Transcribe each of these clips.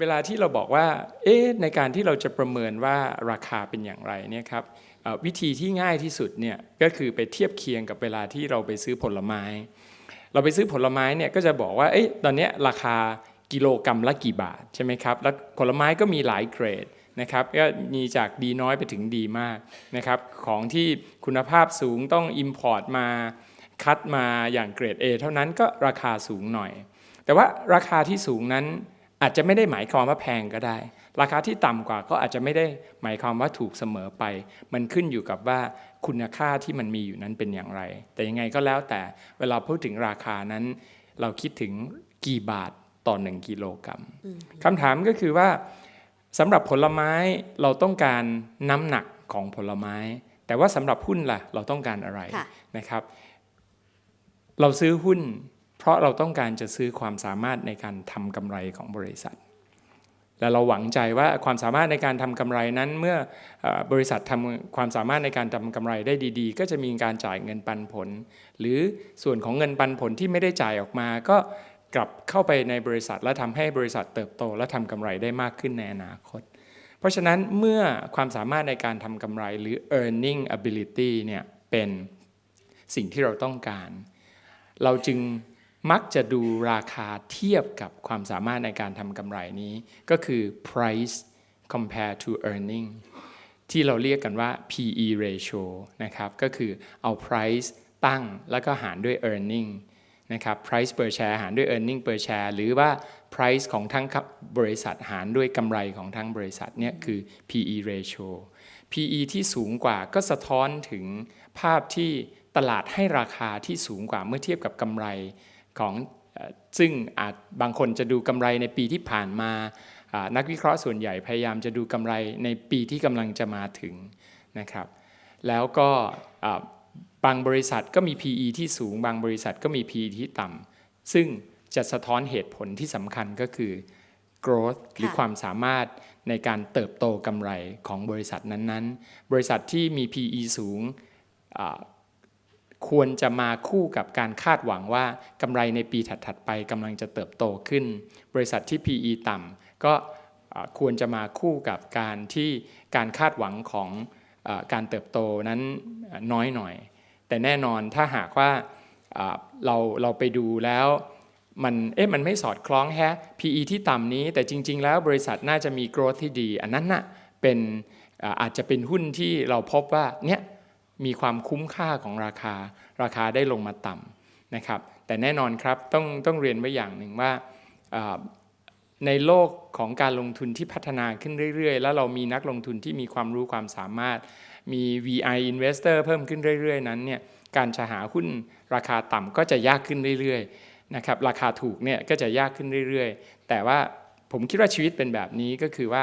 เวลาที่เราบอกว่าเอ๊ะในการที่เราจะประเมินว่าราคาเป็นอย่างไรเนี่ยครับวิธีที่ง่ายที่สุดเนี่ยก็คือไปเทียบเคียงกับเวลาที่เราไปซื้อผลไม้ เราไปซื้อผลไม้เนี่ยก็จะบอกว่าเอ๊ะตอนนี้ราคากิโลกรรัมละกี่บาทใช่ไหมครับแล้วผลไม้ก็มีหลายเกรดนะครับก็มีจากดีน้อยไปถึงดีมากนะครับของที่คุณภาพสูงต้อง Import มาคัดมาอย่างเกรด A เท่านั้นก็ราคาสูงหน่อย แต่ว่าราคาที่สูงนั้น อาจจะไม่ได้หมายความว่าแพงก็ได้ ราคาที่ต่ำกว่าก็อาจจะไม่ได้หมายความว่าถูกเสมอไป มันขึ้นอยู่กับว่าคุณค่าที่มันมีอยู่นั้นเป็นอย่างไร แต่ยังไงก็แล้วแต่เวลาพูดถึงราคานั้น เราคิดถึงกี่บาทต่อหนึ่งกิโลกรัมคำถามก็คือว่าสำหรับผลไม้เราต้องการน้ำหนักของผลไม้ แต่ว่าสำหรับหุ้นล่ะ เราต้องการอะไรค่ะนะครับ เราซื้อหุ้น เพราะเราต้องการจะซื้อความสามารถในการทำกำไรของบริษัท และเราหวังใจว่าความสามารถในการทำกำไรนั้นเมื่อบริษัททำความสามารถในการทำกำไรได้ดี ๆ ก็จะมีการจ่ายเงินปันผล หรือส่วนของเงินปันผลที่ไม่ได้จ่ายออกมา ก็กลับเข้าไปในบริษัท และทำให้บริษัทเติบโต และทำกำไรได้มากขึ้นในอนาคต เพราะฉะนั้นเมื่อความสามารถในการทำกำไรหรือ earning ability เนี่ยเป็นสิ่งที่เราต้องการ เราจึง มักจะดูราคาเทียบกับความสามารถในการทำกำไรนี้ ก็คือ price compare to earning ที่เราเรียกกันว่า PE ratio นะครับ ก็คือเอา price ตั้งแล้วก็หารด้วย earning นะครับ price per share หารด้วย earning per share หรือว่า price ของทั้งบริษัทหารด้วยกำไรของทั้งบริษัทเนี่ยคือ PE ratio PE ที่สูงกว่าก็สะท้อนถึงภาพที่ตลาดให้ราคาที่สูงกว่าเมื่อเทียบกับกำไร ของเอ่อซึ่งอาจบางคนจะดูกำไรในปีที่ผ่านมาอ่านักวิเคราะห์ส่วนใหญ่พยายามจะดูกำไรในปีที่กำลังจะมาถึงนะครับ แล้วก็อ่าบางบริษัทก็มี PE ที่สูง บางบริษัทก็มี PE ที่ต่ำซึ่งจะสะท้อนเหตุผลที่สำคัญก็คือ growth หรือค่ะความสามารถในการเติบโตกำไรของบริษัทนั้นๆ บริษัทที่มี PE สูงอ่า ควรจะมาคู่กับการคาดหวังว่ากำไรในปีถัดๆไปกำลังจะเติบโตขึ้น บริษัทที่ PE ต่ำก็ควรจะมาคู่กับการที่การคาดหวังของอการเติบโตนั้นน้อยหน่อย แต่แน่นอนถ้าหากว่าเราเราไปดูแล้วมันเอ๊ะมันไม่สอดคล้องแฮะ PE ที่ต่ำนี้ แต่จริง ๆ แล้วบริษัทน่าจะมี growth ที่ดี อันนั้นน่ะเป็นอาอาจจะเป็นหุ้นที่เราพบว่าเนี่ย มีความคุ้มค่าของราคา ราคาได้ลงมาต่ำนะครับ แต่แน่นอนครับต้องต้องเรียนไว้อย่างหนึ่งว่าในโลกของการลงทุนที่พัฒนาขึ้นเรื่อย ๆ แล้วเรามีนักลงทุนที่มีความรู้ความสามารถ มี VI investor เพิ่มขึ้นเรื่อย ๆ นั้นเนี่ยการจะหาหุ้นราคาต่ำก็จะยากขึ้นเรื่อยๆนะครับราคาถูกเนี่ยก็จะยากขึ้นเรื่อย ๆ แต่ว่า ผมคิดว่าชีวิตเป็นแบบนี้ก็คือว่า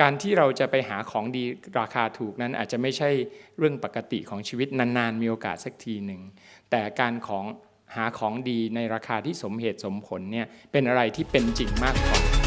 การที่เราจะไปหาของดีราคาถูกนั้นอาจจะไม่ใช่เรื่องปกติของชีวิตนานๆ มีโอกาสสักทีหนึ่งแต่การของหาของดีในราคาที่สมเหตุสมผลเนี่ยเป็นอะไรที่เป็นจริงมากกว่า